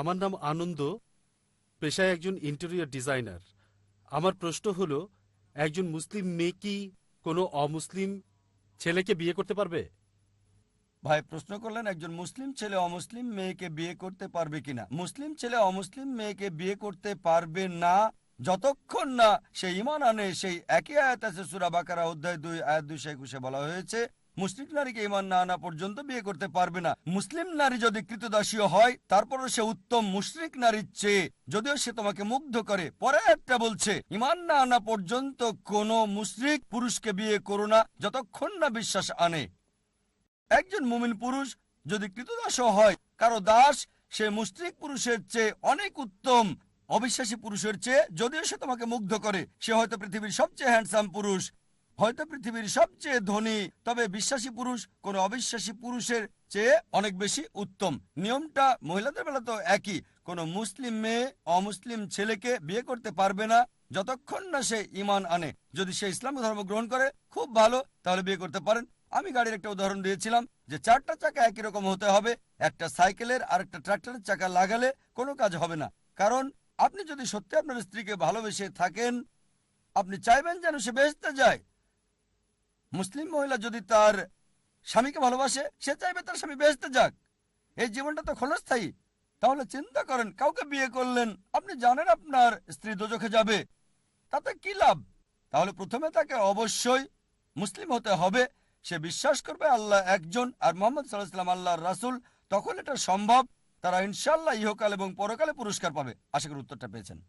আমার নাম আনন্দ, পেশায় একজন ইন্টেরিয়র ডিজাইনার আমার প্রশ্ন হলো, একজন মুসলিম মেয়ে কি কোনো অমুসলিম ছেলেকে বিয়ে করতে পারবে? ভাই, প্রশ্ন করলেন একজন মুসলিম ছেলে অমুসলিম মেয়েকে বিয়ে করতে পারবে কিনা? মুসলিম ছেলে অমুসলিম মেয়েকে বিয়ে করতে পারবে না, যতক্ষণ না সে ইমান আনে, সেই একই আয়াত আছে সুরা বাকারা অধ্যায় দুই, আয়াত দুইশো একুশে বলা হয়েছে মুসলিম নারীকে ইমান না আনা পর্যন্ত বিয়ে করতে পারবে না। মুসলিম নারী যদি কৃতদাসীয় হয়, তারপরও সে উত্তম মুশরিক নারীর চেয়ে, যদিও সে তোমাকে মুগ্ধ করে। পরে একটা বলছে ইমান না আনা পর্যন্ত কোনো মুশরিক পুরুষকে বিয়ে করো না, যতক্ষণ না বিশ্বাস আনে। একজন মুমিন পুরুষ যদি কৃতদাস হয়, কারও দাস সে মুস্ত্রিক পুরুষের চেয়ে অনেক উত্তম, অবিশ্বাসী পুরুষের চেয়ে, যদিও সে তোমাকে মুগ্ধ করে, সে হয়তো পৃথিবীর সবচেয়ে হ্যান্ডসাম পুরুষ। হয়তো পৃথিবীর সবচেয়ে ধনী, তবে বিশ্বাসী পুরুষ কোনো অবিশ্বাসী পুরুষের চেয়ে অনেক বেশি উত্তম। নিয়মটা মহিলাদের বেলা তো একই, কোনো মুসলিম মেয়ে অমুসলিম ছেলেকে বিয়ে করতে পারবে না যতক্ষণ না সে ইমান আনে। যদি সে ইসলাম ধর্ম গ্রহণ করে, খুব ভালো, তাহলে বিয়ে করতে পারেন। আমি গাড়ির একটা উদাহরণ দিয়েছিলাম যে চারটা চাকা একই রকম হতে হবে, একটা সাইকেলের আর একটা ট্রাক্টরের চাকা লাগালে কোনো কাজ হবে না। কারণ আপনি যদি সত্যি আপনার স্ত্রীকে ভালোবেসে থাকেন, আপনি চাইবেন যেন সে বেহেস্তে যায়। মুসলিম মহিলা যদি তার স্বামীকে ভালোবাসে, সে চাইবে তার স্বামী বেহেস্তে যাক। এই জীবনটা তো ক্ষণস্থায়ী। তাহলে চিন্তা করেন, কাউকে বিয়ে করলেন, আপনি জানেন আপনার স্ত্রী দোজখে যাবে। তাতে কি লাভ? তাহলে প্রথমে তাকে অবশ্যই মুসলিম হতে হবে। সে বিশ্বাস করবে আল্লাহ একজন, আর মোহাম্মদ সাল্লাহাম আল্লাহর রাসুল। তখন এটা সম্ভব। তারা ইনশাল্লাহ ইহকাল এবং পরকালে পুরস্কার পাবে। আশা করি উত্তরটা পেয়েছেন।